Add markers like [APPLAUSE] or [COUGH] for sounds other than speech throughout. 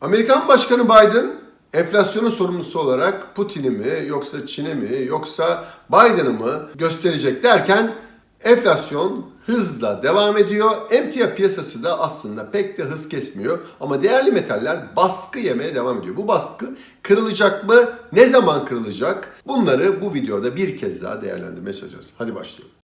Amerikan Başkanı Biden enflasyonun sorumlusu olarak Putin'i mi yoksa Çin'i mi yoksa Biden'ı mı gösterecek derken enflasyon hızla devam ediyor. Emtia piyasası da aslında pek de hız kesmiyor ama değerli metaller baskı yemeye devam ediyor. Bu baskı kırılacak mı? Ne zaman kırılacak? Bunları bu videoda bir kez daha değerlendirmeye çalışacağız. Hadi başlayalım.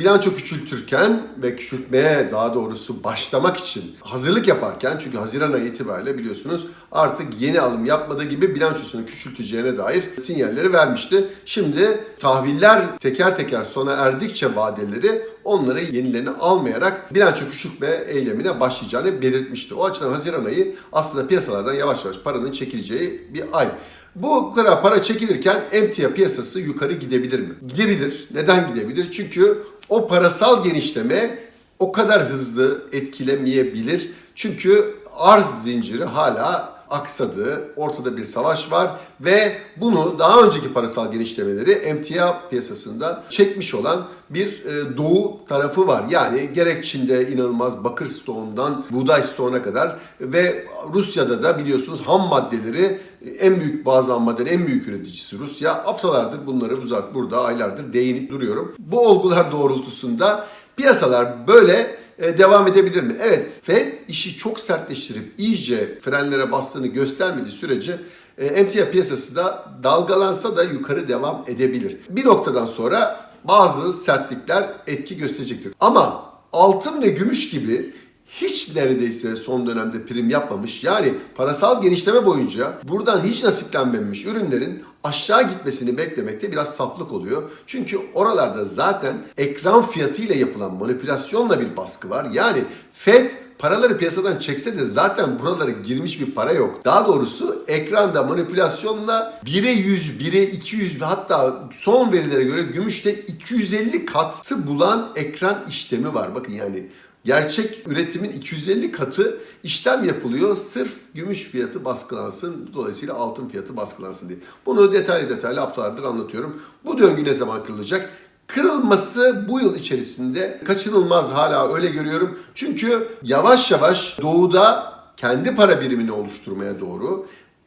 Bilanço küçültürken ve küçültmeye daha doğrusu başlamak için hazırlık yaparken çünkü Haziran ayı itibariyle biliyorsunuz artık yeni alım yapmadığı gibi bilançosunu küçülteceğine dair sinyalleri vermişti. Şimdi tahviller teker teker sona erdikçe vadeleri onları yenilerini almayarak bilanço küçültme eylemine başlayacağını belirtmişti. O açıdan Haziran ayı aslında piyasalardan yavaş yavaş paranın çekileceği bir ay. Bu kadar para çekilirken emtia piyasası yukarı gidebilir mi? Gidebilir. Neden gidebilir? Çünkü o parasal genişleme o kadar hızlı etkilemeyebilir. Çünkü arz zinciri hala aksadı. Ortada bir savaş var ve bunu daha önceki parasal genişlemeleri emtia piyasasında çekmiş olan bir e, doğu tarafı var. Yani gerek Çin'de inanılmaz bakır stoğundan buğday stoğuna kadar ve Rusya'da da biliyorsunuz ham maddeleri en büyük bazı ham maddelerin en büyük üreticisi Rusya. Haftalardır bunları uzak burada aylardır değinip duruyorum. Bu olgular doğrultusunda piyasalar böyle e, devam edebilir mi? Evet, Fed işi çok sertleştirip iyice frenlere bastığını göstermediği sürece e, emtia piyasası da dalgalansa da yukarı devam edebilir. Bir noktadan sonra bazı sertlikler etki gösterecektir. Ama altın ve gümüş gibi hiç neredeyse son dönemde prim yapmamış yani parasal genişleme boyunca buradan hiç nasiplenmemiş ürünlerin aşağı gitmesini beklemekte biraz saflık oluyor. Çünkü oralarda zaten ekran fiyatıyla yapılan manipülasyonla bir baskı var. Yani Fed paraları piyasadan çekse de zaten buralara girmiş bir para yok. Daha doğrusu ekranda manipülasyonla 1'e 100, 1'e 200 hatta son verilere göre gümüşte 250 katı bulan ekran işlemi var. Bakın yani gerçek üretimin 250 katı işlem yapılıyor sırf gümüş fiyatı baskılansın dolayısıyla altın fiyatı baskılansın diye. Bunu detaylı detaylı haftalardır anlatıyorum. Bu döngü ne zaman kırılacak? Kırılması bu yıl içerisinde kaçınılmaz hala öyle görüyorum. Çünkü yavaş yavaş doğuda kendi para birimini oluşturmaya doğru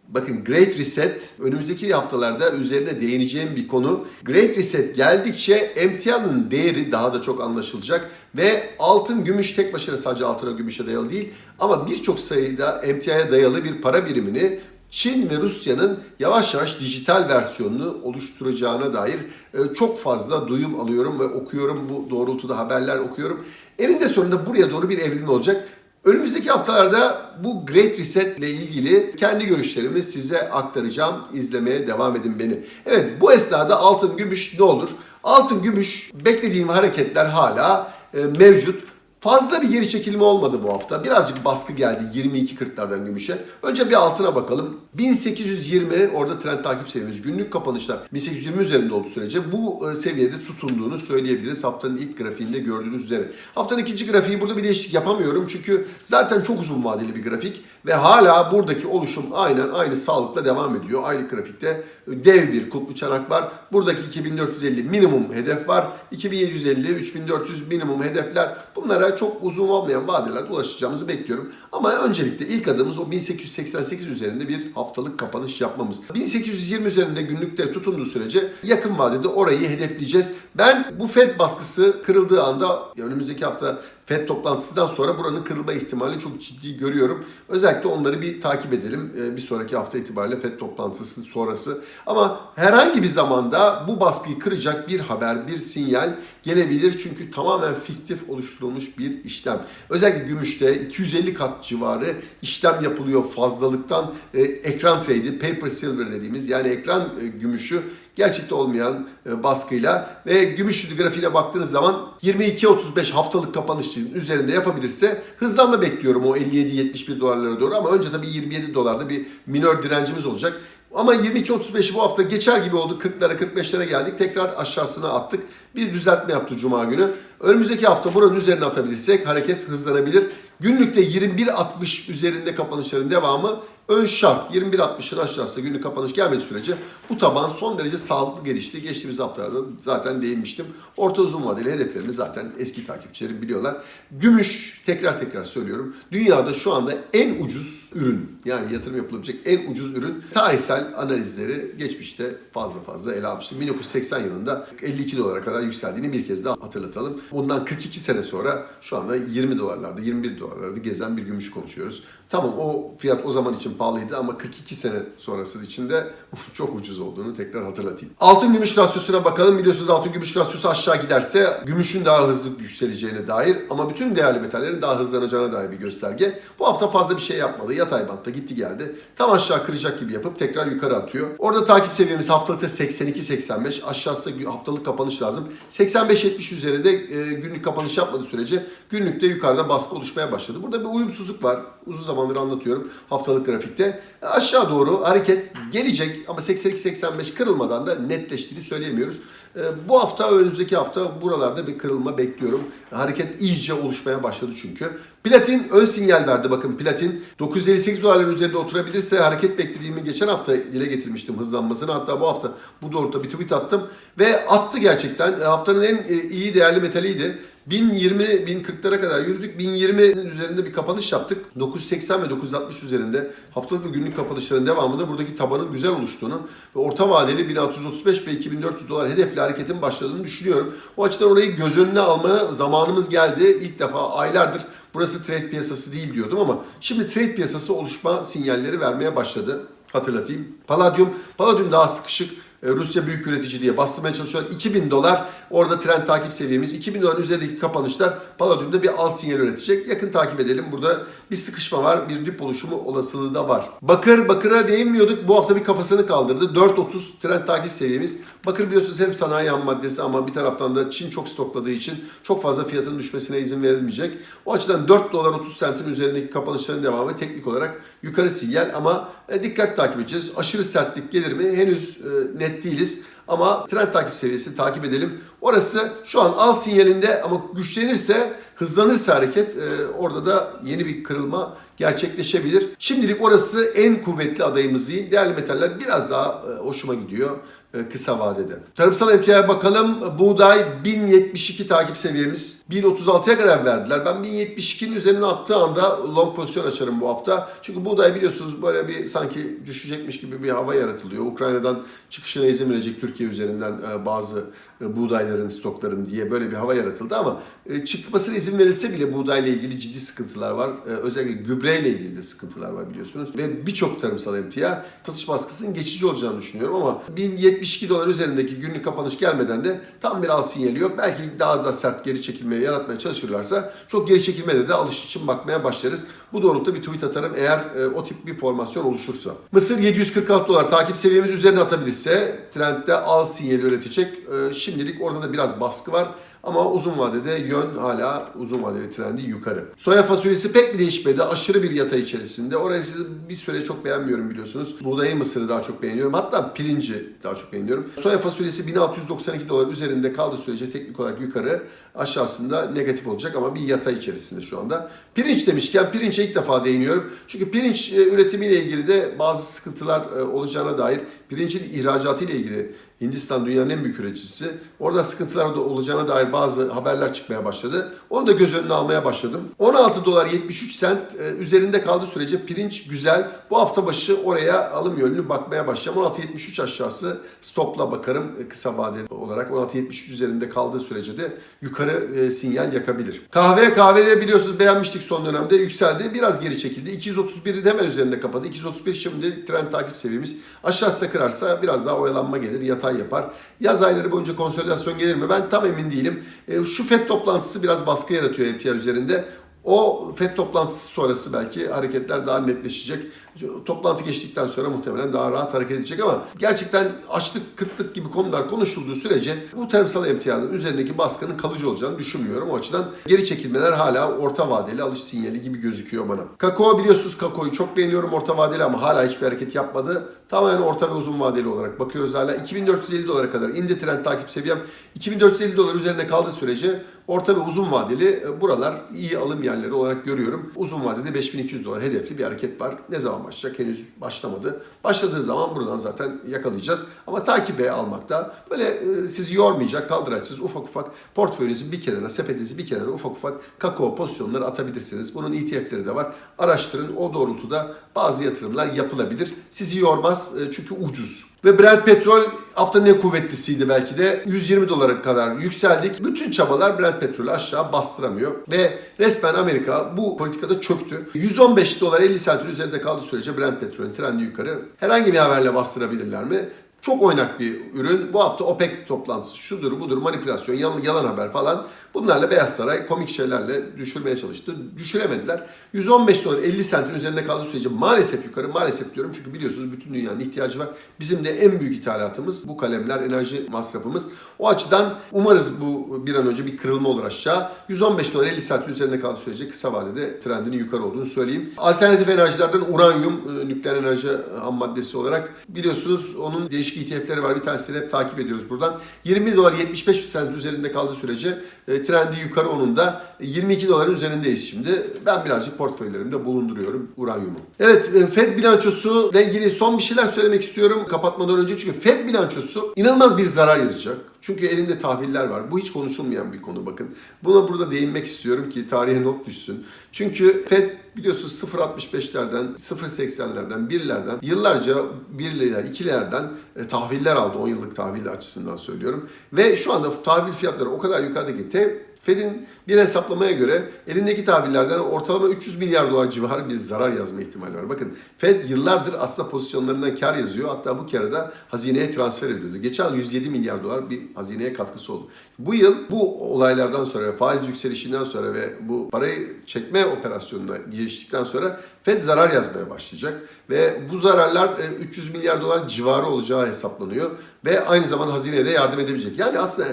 Bakın Great Reset önümüzdeki haftalarda üzerine değineceğim bir konu. Great Reset geldikçe emtianın değeri daha da çok anlaşılacak ve altın, gümüş tek başına sadece altına gümüşe dayalı değil ama birçok sayıda emtiaya dayalı bir para birimini Çin ve Rusya'nın yavaş yavaş dijital versiyonunu oluşturacağına dair e, çok fazla duyum alıyorum ve okuyorum. Bu doğrultuda haberler okuyorum. Eninde sonunda buraya doğru bir evrim olacak. Önümüzdeki haftalarda bu Great Reset ile ilgili kendi görüşlerimi size aktaracağım. İzlemeye devam edin beni. Evet bu esnada altın gümüş ne olur? Altın gümüş beklediğim hareketler hala e, mevcut. Fazla bir geri çekilme olmadı bu hafta. Birazcık baskı geldi 22.40'lardan gümüşe. Önce bir altına bakalım. 1820 orada trend takip seviyemiz. Günlük kapanışlar 1820 üzerinde olduğu sürece bu e, seviyede tutunduğunu söyleyebiliriz. Haftanın ilk grafiğinde gördüğünüz üzere. Haftanın ikinci grafiği burada bir değişiklik yapamıyorum. Çünkü zaten çok uzun vadeli bir grafik. Ve hala buradaki oluşum aynen aynı sağlıkla devam ediyor. Aynı grafikte dev bir kutlu çanak var. Buradaki 2450 minimum hedef var. 2750, 3400 minimum hedefler. Bunlara çok uzun olmayan vadelerde ulaşacağımızı bekliyorum. Ama öncelikle ilk adımımız o 1888 üzerinde bir haftalık kapanış yapmamız. 1820 üzerinde günlükte tutunduğu sürece yakın vadede orayı hedefleyeceğiz. Ben bu FED baskısı kırıldığı anda önümüzdeki hafta FED toplantısından sonra buranın kırılma ihtimali çok ciddi görüyorum. Özellikle onları bir takip edelim. Ee, Bir sonraki hafta itibariyle FED toplantısı sonrası. Ama herhangi bir zamanda bu baskıyı kıracak bir haber, bir sinyal gelebilir. Çünkü tamamen fiktif oluşturulmuş bir işlem. Özellikle gümüşte 250 kat civarı işlem yapılıyor fazlalıktan. Ee, Ekran trade'i, paper silver dediğimiz yani ekran e, gümüşü gerçekte olmayan e, baskıyla ve gümüş grafiğine baktığınız zaman 22-35 haftalık kapanışın üzerinde yapabilirse hızlanma bekliyorum o 57-71 dolarlara doğru ama önce tabii 27 dolarda bir minor direncimiz olacak. Ama 22-35'i bu hafta geçer gibi oldu. 40'lara 45'lere geldik. Tekrar aşağısına attık. Bir düzeltme yaptı Cuma günü. Önümüzdeki hafta buranın üzerine atabilirsek hareket hızlanabilir. Günlükte 21.60 üzerinde kapanışların devamı Ön şart 21.60'ın aşağısında günlük kapanış gelmediği sürece bu taban son derece sağlıklı gelişti. Geçtiğimiz haftalarda zaten değinmiştim. Orta uzun vadeli hedeflerimi zaten eski takipçilerim biliyorlar. Gümüş tekrar tekrar söylüyorum. Dünyada şu anda en ucuz ürün yani yatırım yapılabilecek en ucuz ürün tarihsel analizleri geçmişte fazla fazla ele almıştım. 1980 yılında 52 dolara kadar yükseldiğini bir kez daha hatırlatalım. Bundan 42 sene sonra şu anda 20 dolarlarda 21 dolarlarda gezen bir gümüş konuşuyoruz. Tamam o fiyat o zaman için pahalıydı ama 42 sene sonrası için de [LAUGHS] çok ucuz olduğunu tekrar hatırlatayım. Altın gümüş rasyosuna bakalım. Biliyorsunuz altın gümüş rasyosu aşağı giderse gümüşün daha hızlı yükseleceğine dair ama bütün değerli metallerin daha hızlanacağına dair bir gösterge. Bu hafta fazla bir şey yapmadı. Yatay bantta gitti geldi. Tam aşağı kıracak gibi yapıp tekrar yukarı atıyor. Orada takip seviyemiz haftalıkta 82-85. Aşağısı haftalık kapanış lazım. 85-70 üzerinde e, günlük kapanış yapmadığı sürece günlükte yukarıda baskı oluşmaya başladı. Burada bir uyumsuzluk var. Uzun zamandır anlatıyorum haftalık grafikte. E, Aşağı doğru hareket gelecek ama 82-85 kırılmadan da netleştiğini söyleyemiyoruz. E, Bu hafta önümüzdeki hafta buralarda bir kırılma bekliyorum. Hareket iyice oluşmaya başladı çünkü. Platin ön sinyal verdi. Bakın platin 958 dolarların üzerinde oturabilirse hareket beklediğimi geçen hafta dile getirmiştim hızlanmasını. Hatta bu hafta bu doğrultuda bir tweet attım. Ve attı gerçekten. E, Haftanın en iyi değerli metaliydi. 1020 1040'lara kadar yürüdük. 1020'nin üzerinde bir kapanış yaptık. 980 ve 960 üzerinde haftalık ve günlük kapanışların devamında buradaki tabanın güzel oluştuğunu ve orta vadeli 1635 ve 2400 dolar hedefli hareketin başladığını düşünüyorum. O açıdan orayı göz önüne almaya zamanımız geldi. İlk defa aylardır burası trade piyasası değil diyordum ama şimdi trade piyasası oluşma sinyalleri vermeye başladı. Hatırlatayım. Palladium, Palladium daha sıkışık. E, Rusya büyük üretici diye bastırmaya çalışıyorlar. 2000 dolar orada trend takip seviyemiz. 2000 doların üzerindeki kapanışlar Palladium'da bir al sinyal üretecek. Yakın takip edelim. Burada bir sıkışma var. Bir dip oluşumu olasılığı da var. Bakır, bakıra değinmiyorduk. Bu hafta bir kafasını kaldırdı. 4.30 trend takip seviyemiz. Bakır biliyorsunuz hem sanayi ham maddesi ama bir taraftan da Çin çok stokladığı için çok fazla fiyatının düşmesine izin verilmeyecek. O açıdan 4 dolar 30 sentin üzerindeki kapanışların devamı teknik olarak yukarı sinyal ama e, dikkat takip edeceğiz. Aşırı sertlik gelir mi? Henüz e, net değiliz. Ama trend takip seviyesini takip edelim. Orası şu an al sinyalinde ama güçlenirse, hızlanırsa hareket e, orada da yeni bir kırılma gerçekleşebilir. Şimdilik orası en kuvvetli adayımız değil. Değerli metaller biraz daha e, hoşuma gidiyor e, kısa vadede. Tarımsal emtiaya bakalım. Buğday 1072 takip seviyemiz. 1036'ya kadar verdiler. Ben 1072'nin üzerine attığı anda long pozisyon açarım bu hafta. Çünkü buğday biliyorsunuz böyle bir sanki düşecekmiş gibi bir hava yaratılıyor. Ukrayna'dan çıkışına izin verecek Türkiye üzerinden e, bazı buğdayların, stokların diye böyle bir hava yaratıldı ama e, çıkmasına izin verilse bile buğdayla ilgili ciddi sıkıntılar var. E, Özellikle gübreyle ilgili de sıkıntılar var biliyorsunuz. Ve birçok tarımsal emtia satış baskısının geçici olacağını düşünüyorum ama 1072 dolar üzerindeki günlük kapanış gelmeden de tam bir al sinyali yok. Belki daha da sert geri çekilmeye yaratmaya çalışırlarsa çok geri çekilmede de alış için bakmaya başlarız. Bu doğrultuda bir tweet atarım eğer e, o tip bir formasyon oluşursa. Mısır 746 dolar takip seviyemiz üzerine atabilirse trendde al sinyali üretecek. E, şimdilik orada da biraz baskı var. Ama uzun vadede yön hala uzun vadeli trendi yukarı. Soya fasulyesi pek bir değişmedi. Aşırı bir yatay içerisinde. Orayı bir süre çok beğenmiyorum biliyorsunuz. Buğdayı mısırı daha çok beğeniyorum. Hatta pirinci daha çok beğeniyorum. Soya fasulyesi 1692 dolar üzerinde kaldığı sürece teknik olarak yukarı aşağısında negatif olacak ama bir yatay içerisinde şu anda. Pirinç demişken pirinçe ilk defa değiniyorum. Çünkü pirinç e, üretimiyle ilgili de bazı sıkıntılar e, olacağına dair pirincin ihracatı ile ilgili Hindistan dünyanın en büyük üreticisi. Orada sıkıntılar da olacağına dair bazı haberler çıkmaya başladı. Onu da göz önüne almaya başladım. 16 dolar 73 sent e, üzerinde kaldığı sürece pirinç güzel. Bu hafta başı oraya alım yönlü bakmaya başlayacağım. 16.73 aşağısı stopla bakarım e, kısa vadeli olarak. 16.73 üzerinde kaldığı sürece de yukarı e, sinyal yakabilir. Kahve kahvede biliyorsunuz beğenmiştik son dönemde yükseldi. Biraz geri çekildi. 231'in hemen üzerinde kapadı. 231 şimdi trend takip seviyemiz. Aşağısı kırarsa biraz daha oyalanma gelir. Yatay yapar. Yaz ayları boyunca konsolidasyon gelir mi? Ben tam emin değilim. E, şu FED toplantısı biraz baskı yaratıyor emtia üzerinde. O FED toplantısı sonrası belki hareketler daha netleşecek. Toplantı geçtikten sonra muhtemelen daha rahat hareket edecek ama gerçekten açlık, kıtlık gibi konular konuşulduğu sürece bu tarımsal emtianın üzerindeki baskının kalıcı olacağını düşünmüyorum. O açıdan geri çekilmeler hala orta vadeli alış sinyali gibi gözüküyor bana. Kakao biliyorsunuz kakaoyu çok beğeniyorum orta vadeli ama hala hiçbir hareket yapmadı. Tamamen orta ve uzun vadeli olarak bakıyoruz hala. 2450 dolara kadar indi trend takip seviyem. 2450 dolar üzerinde kaldığı sürece orta ve uzun vadeli e, buralar iyi alım yerleri olarak görüyorum. Uzun vadede 5200 dolar hedefli bir hareket var. Ne zaman başlayacak? Henüz başlamadı. Başladığı zaman buradan zaten yakalayacağız. Ama takibe almakta böyle e, sizi yormayacak, kaldıraçsız ufak ufak portföyünüzü bir kenara, sepetinizi bir kenara ufak ufak kakao pozisyonları atabilirsiniz. Bunun ETF'leri de var. Araştırın. O doğrultuda bazı yatırımlar yapılabilir. Sizi yormaz e, çünkü ucuz. Ve Brent petrol haftanın en kuvvetlisiydi belki de. 120 dolara kadar yükseldik. Bütün çabalar Brent petrolü aşağı bastıramıyor. Ve resmen Amerika bu politikada çöktü. 115 dolar 50 sentin üzerinde kaldığı sürece Brent petrolün trendi yukarı. Herhangi bir haberle bastırabilirler mi? Çok oynak bir ürün. Bu hafta OPEC toplantısı şudur budur manipülasyon, yalan, yalan haber falan. Bunlarla Beyaz Saray komik şeylerle düşürmeye çalıştı. Düşüremediler. 115 dolar 50 sentin üzerinde kaldığı sürece maalesef yukarı maalesef diyorum. Çünkü biliyorsunuz bütün dünyanın ihtiyacı var. Bizim de en büyük ithalatımız bu kalemler, enerji masrafımız. O açıdan umarız bu bir an önce bir kırılma olur aşağı. 115 dolar 50 sentin üzerinde kaldığı sürece kısa vadede trendinin yukarı olduğunu söyleyeyim. Alternatif enerjilerden uranyum, e, nükleer enerji ham maddesi olarak biliyorsunuz onun değişik ETF'leri var. Bir tanesini hep takip ediyoruz buradan. 20 dolar 75 sent üzerinde kaldığı sürece e, trendi yukarı onun da 22 doların üzerindeyiz şimdi. Ben birazcık portföylerimde bulunduruyorum uranyumu. Evet e, Fed bilançosu ile ilgili son bir şeyler söylemek istiyorum kapatmadan önce. Çünkü Fed bilançosu inanılmaz bir zarar yazacak. Çünkü elinde tahviller var. Bu hiç konuşulmayan bir konu bakın. Buna burada değinmek istiyorum ki tarihe not düşsün. Çünkü Fed biliyorsunuz 0.65'lerden, 0.80'lerden, 1'lerden yıllarca 1'ler, 2'lerden e, tahviller aldı. 10 yıllık tahvil açısından söylüyorum. Ve şu anda tahvil fiyatları o kadar yukarıda ki te- Fed'in bir hesaplamaya göre elindeki tahvillerden ortalama 300 milyar dolar civarı bir zarar yazma ihtimali var. Bakın Fed yıllardır aslında pozisyonlarından kar yazıyor. Hatta bu karı da hazineye transfer ediyordu. Geçen yıl 107 milyar dolar bir hazineye katkısı oldu. Bu yıl bu olaylardan sonra faiz yükselişinden sonra ve bu parayı çekme operasyonuna giriştikten sonra Fed zarar yazmaya başlayacak. Ve bu zararlar e, 300 milyar dolar civarı olacağı hesaplanıyor. Ve aynı zamanda hazineye de yardım edebilecek. Yani aslında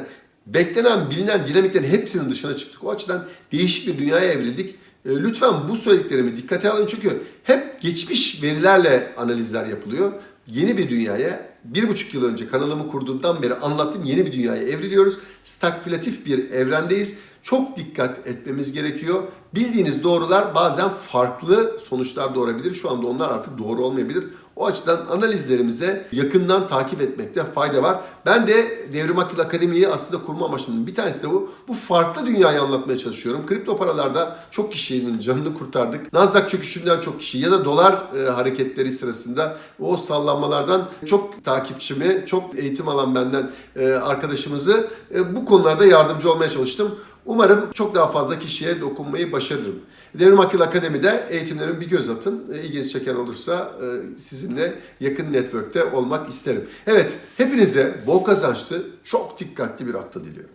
beklenen, bilinen dinamiklerin hepsinin dışına çıktık. O açıdan değişik bir dünyaya evrildik. E, Lütfen bu söylediklerimi dikkate alın çünkü hep geçmiş verilerle analizler yapılıyor. Yeni bir dünyaya bir buçuk yıl önce kanalımı kurduğumdan beri anlattığım yeni bir dünyaya evriliyoruz. Stagflatif bir evrendeyiz. Çok dikkat etmemiz gerekiyor. Bildiğiniz doğrular bazen farklı sonuçlar doğurabilir. Şu anda onlar artık doğru olmayabilir. O açıdan analizlerimize yakından takip etmekte fayda var. Ben de Devrim Akıl Akademi'yi aslında kurma amaçlarının bir tanesi de bu. Bu farklı dünyayı anlatmaya çalışıyorum. Kripto paralarda çok kişinin canını kurtardık. Nasdaq çöküşünden çok kişi ya da dolar e, hareketleri sırasında o sallanmalardan çok takipçimi, çok eğitim alan benden e, arkadaşımızı e, bu konularda yardımcı olmaya çalıştım. Umarım çok daha fazla kişiye dokunmayı başarırım. Devrim Akıl Akademi'de eğitimlerin bir göz atın. E, İlginizi çeken olursa e, sizinle yakın network'te olmak isterim. Evet, hepinize bol kazançlı, çok dikkatli bir hafta diliyorum.